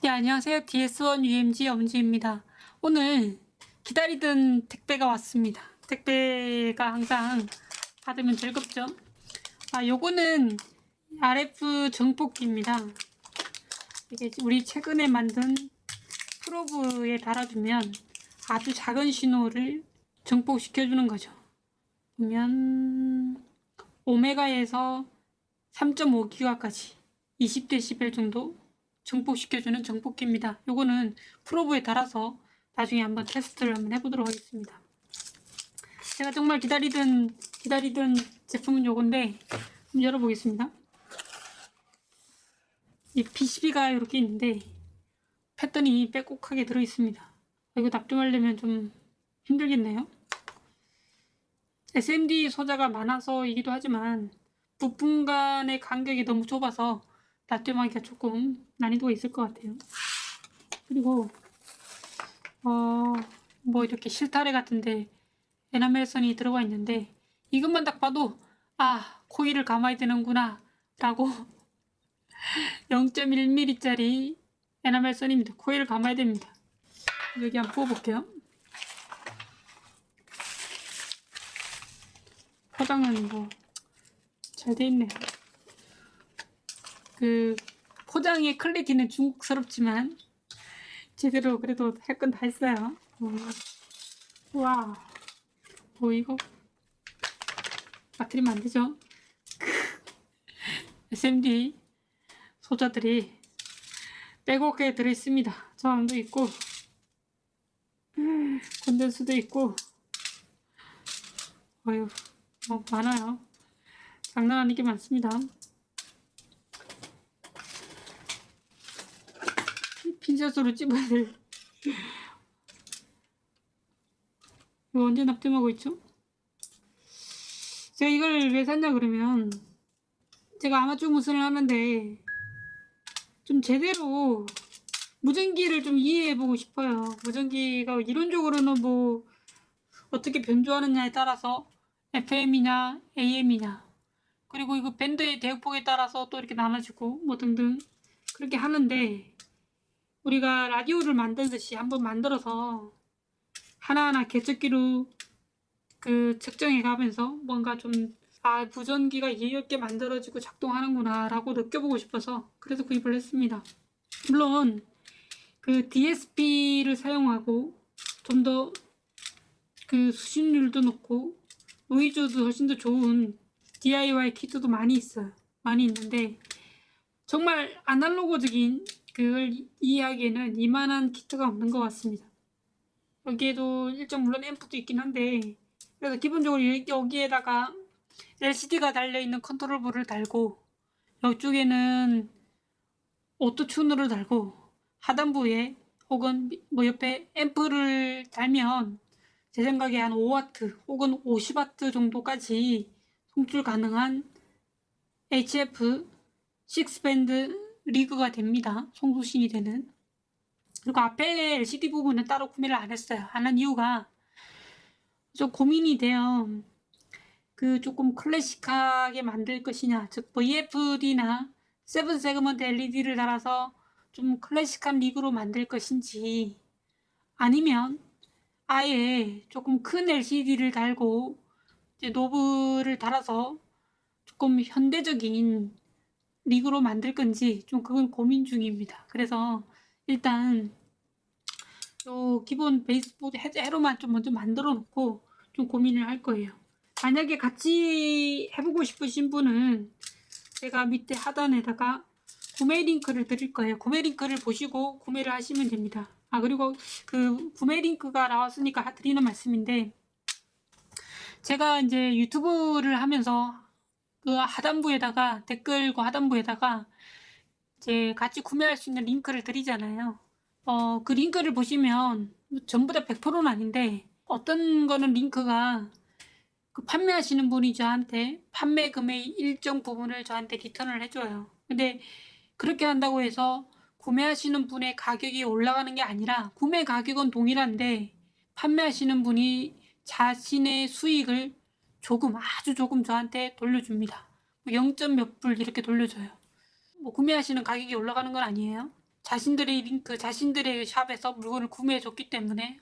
네, 안녕하세요. DS1 UMG 엄지입니다. 오늘 기다리던 택배가 왔습니다. 택배가 항상 받으면 즐겁죠? 아, 요거는 RF 정폭기입니다. 이게 우리 최근에 만든 프로브에 달아주면 아주 작은 신호를 정폭시켜주는 거죠. 보면 오메가에서 3.5기가까지 20dB 정도 정폭시켜주는 정폭기입니다. 요거는 프로브에 달아서 나중에 한번 테스트를 한번 해보도록 하겠습니다. 제가 정말 기다리던 기다리던 제품은 요건데 한번 열어보겠습니다. 이 PCB가 이렇게 있는데 패턴이 빼곡하게 들어있습니다. 이거 납품하려면 좀 힘들겠네요. SMD 소자가 많아서이기도 하지만 부품 간의 간격이 너무 좁아서 납땜하기가 조금 난이도가 있을 것 같아요. 그리고 어 뭐 이렇게 실타래 같은데 에나멜선이 들어가 있는데 이것만 딱 봐도 아 코일을 감아야 되는구나 라고 0.1mm짜리 에나멜선입니다. 코일을 감아야 됩니다. 여기 한번 부어볼게요. 포장은 뭐 잘 돼 있네요. 그 포장의 퀄리티는 중국스럽지만 제대로 그래도 할 건 다 했어요. 어. 와, 뭐 이거 빠뜨리면 안 되죠? SMD 소자들이 빼곡하게 들어있습니다. 저항도 있고 콘덴스도 있고 어휴 뭐 많아요. 장난 아니게 많습니다. 핀셋으로 찝어야 될. 이거 언제 납땜하고 있죠? 제가 이걸 왜 샀냐 그러면 제가 아마추어 무술을 하는데 좀 제대로 무전기를 좀 이해해보고 싶어요. 무전기가 이론적으로는 뭐 어떻게 변조하느냐에 따라서 FM이냐 AM이냐 그리고 이거 밴드의 대역폭에 따라서 또 이렇게 나눠지고 뭐 등등 그렇게 하는데 우리가 라디오를 만들듯이 한번 만들어서 하나하나 개척기로 그 측정해 가면서 뭔가 좀 아, 부전기가 이해롭게 만들어지고 작동하는구나 라고 느껴보고 싶어서 그래서 구입을 했습니다. 물론 그 DSP를 사용하고 좀 더 그 수신율도 높고 노이즈도 훨씬 더 좋은 DIY 키트도 많이 있어요. 많이 있는데 정말 아날로그적인 그걸 이해하기에는 이만한 키트가 없는 것 같습니다. 여기에도 일정 물론 앰프도 있긴 한데 그래서 기본적으로 여기에다가 LCD가 달려있는 컨트롤볼을 달고 이쪽에는 오토튠으로 달고 하단부에 혹은 뭐 옆에 앰프를 달면 제 생각에 한 5W 혹은 50W 정도까지 송출 가능한 HF 6밴드 리그가 됩니다. 송수신이 되는. 그리고 앞에 LCD 부분은 따로 구매를 안 했어요. 안 한 이유가 좀 고민이 돼요. 그 조금 클래식하게 만들 것이냐, 즉 VFD나 7 세그먼트 LED를 달아서 좀 클래식한 리그로 만들 것인지 아니면 아예 조금 큰 LCD를 달고 이제 노브를 달아서 조금 현대적인 리그로 만들 건지 좀 그건 고민 중입니다. 그래서 일단 요 기본 베이스보드 해로만 좀 먼저 만들어 놓고 좀 고민을 할 거예요. 만약에 같이 해보고 싶으신 분은 제가 밑에 하단에다가 구매 링크를 드릴 거예요. 구매 링크를 보시고 구매를 하시면 됩니다. 아 그리고 그 구매 링크가 나왔으니까 드리는 말씀인데 제가 이제 유튜브를 하면서 그 하단부에다가 댓글과 하단부에다가 이제 같이 구매할 수 있는 링크를 드리잖아요. 어, 그 링크를 보시면 전부 다 100%는 아닌데 어떤 거는 링크가 그 판매하시는 분이 저한테 판매 금액 일정 부분을 저한테 리턴을 해줘요. 근데 그렇게 한다고 해서 구매하시는 분의 가격이 올라가는 게 아니라 구매 가격은 동일한데 판매하시는 분이 자신의 수익을 조금 아주 조금 저한테 돌려줍니다. 0. 몇 불 이렇게 돌려줘요. 뭐 구매하시는 가격이 올라가는 건 아니에요. 자신들의 링크, 자신들의 샵에서 물건을 구매해 줬기 때문에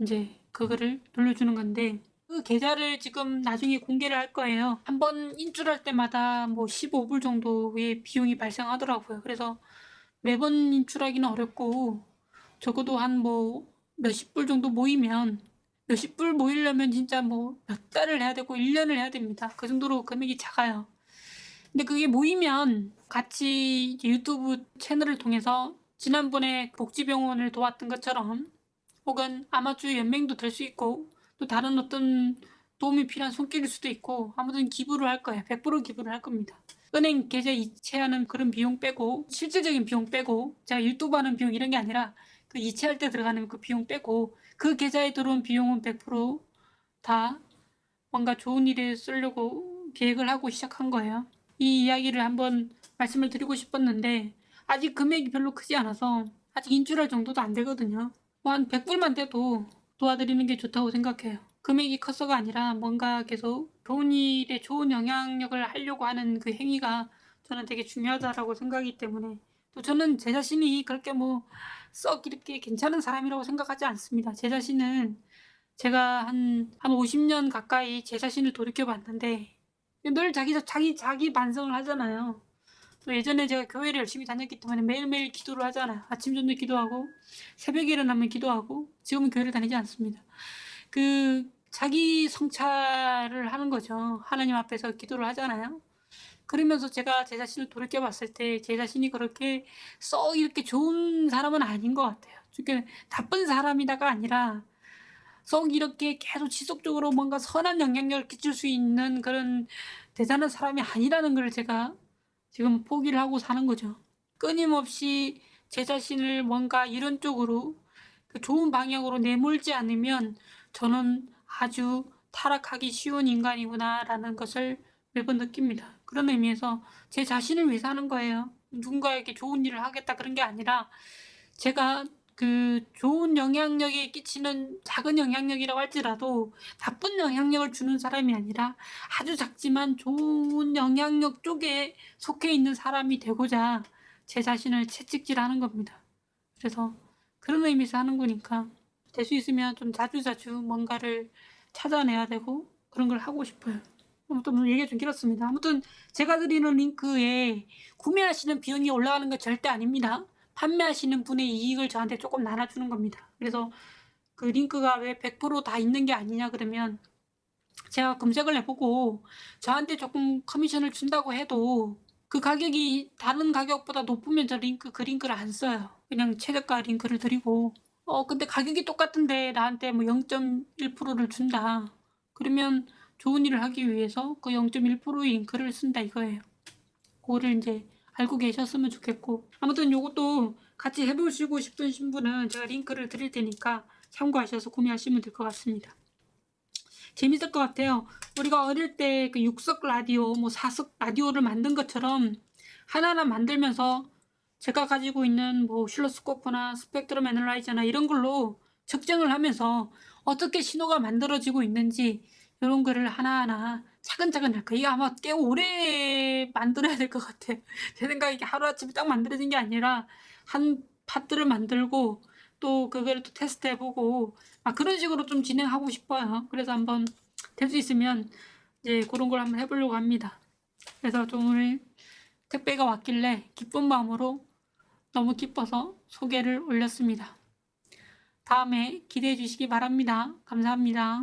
이제 그거를 돌려주는 건데 그 계좌를 지금 나중에 공개를 할 거예요. 한 번 인출할 때마다 뭐 15불 정도의 비용이 발생하더라고요. 그래서 매번 인출하기는 어렵고 적어도 한 뭐 몇십 불 정도 모이면 몇십 불 모이려면 진짜 뭐 몇 달을 해야 되고 1년을 해야 됩니다. 그 정도로 금액이 작아요. 근데 그게 모이면 같이 유튜브 채널을 통해서 지난번에 복지병원을 도왔던 것처럼 혹은 아마추어 연맹도 될 수 있고 또 다른 어떤 도움이 필요한 손길일 수도 있고 아무튼 기부를 할 거예요. 100% 기부를 할 겁니다. 은행 계좌 이체하는 그런 비용 빼고 실질적인 비용 빼고 제가 유튜브 하는 비용 이런 게 아니라 그 이체할 때 들어가는 그 비용 빼고 그 계좌에 들어온 비용은 100%다 뭔가 좋은 일에 쓰려고 계획을 하고 시작한 거예요. 이 이야기를 한번 말씀을 드리고 싶었는데 아직 금액이 별로 크지 않아서 아직 인출할 정도도 안 되거든요. 뭐 한 100불만 돼도 도와드리는 게 좋다고 생각해요. 금액이 커서가 아니라 뭔가 계속 좋은 일에 좋은 영향력을 하려고 하는 그 행위가 저는 되게 중요하다라고 생각하기 때문에 또 저는 제 자신이 그렇게 뭐 썩 이렇게 괜찮은 사람이라고 생각하지 않습니다. 제 자신은 제가 한, 한 50년 가까이 제 자신을 돌이켜 봤는데 늘 자기, 자기, 자기 반성을 하잖아요. 또 예전에 제가 교회를 열심히 다녔기 때문에 매일매일 기도를 하잖아요. 아침, 저녁 기도하고, 새벽에 일어나면 기도하고, 지금은 교회를 다니지 않습니다. 그, 자기 성찰을 하는 거죠. 하나님 앞에서 기도를 하잖아요. 그러면서 제가 제 자신을 돌이켜 봤을 때 제 자신이 그렇게 썩 이렇게 좋은 사람은 아닌 것 같아요. 그러니까 나쁜 사람이다가 아니라 썩 이렇게 계속 지속적으로 뭔가 선한 영향력을 끼칠 수 있는 그런 대단한 사람이 아니라는 걸 제가 지금 포기를 하고 사는 거죠. 끊임없이 제 자신을 뭔가 이런 쪽으로 그 좋은 방향으로 내몰지 않으면 저는 아주 타락하기 쉬운 인간이구나라는 것을 매번 느낍니다. 그런 의미에서 제 자신을 위해서 하는 거예요. 누군가에게 좋은 일을 하겠다 그런 게 아니라 제가 그 좋은 영향력에 끼치는 작은 영향력이라고 할지라도 나쁜 영향력을 주는 사람이 아니라 아주 작지만 좋은 영향력 쪽에 속해 있는 사람이 되고자 제 자신을 채찍질하는 겁니다. 그래서 그런 의미에서 하는 거니까 될 수 있으면 좀 자주자주 뭔가를 찾아내야 되고 그런 걸 하고 싶어요. 아무튼 오늘 얘기가 좀 길었습니다. 아무튼 제가 드리는 링크에 구매하시는 비용이 올라가는 건 절대 아닙니다. 판매하시는 분의 이익을 저한테 조금 나눠주는 겁니다. 그래서 그 링크가 왜 100%다 있는 게 아니냐 그러면 제가 검색을 해보고 저한테 조금 커미션을 준다고 해도 그 가격이 다른 가격보다 높으면 저 링크 그 링크를 안 써요. 그냥 최저가 링크를 드리고 어 근데 가격이 똑같은데 나한테 뭐 0.1%를 준다. 그러면 좋은 일을 하기 위해서 그 0.1%의 링크를 쓴다 이거예요. 그거를 이제 알고 계셨으면 좋겠고 아무튼 요것도 같이 해보시고 싶으신 분은 제가 링크를 드릴 테니까 참고하셔서 구매하시면 될 것 같습니다. 재밌을 것 같아요. 우리가 어릴 때 그 육석 라디오, 뭐 사석 라디오를 만든 것처럼 하나하나 만들면서 제가 가지고 있는 뭐 슐러스코프나 스펙트럼 애널라이저나 이런 걸로 측정을 하면서 어떻게 신호가 만들어지고 있는지 이런 거를 하나하나 차근차근 할 거예요. 이게 아마 꽤 오래 만들어야 될 것 같아요. 제 생각에 이게 하루아침에 딱 만들어진 게 아니라 한 파트를 만들고 또 그걸 또 테스트해보고 아 그런 식으로 좀 진행하고 싶어요. 그래서 한번 될 수 있으면 이제 그런 걸 한번 해보려고 합니다. 그래서 좀 오늘 택배가 왔길래 기쁜 마음으로 너무 기뻐서 소개를 올렸습니다. 다음에 기대해 주시기 바랍니다. 감사합니다.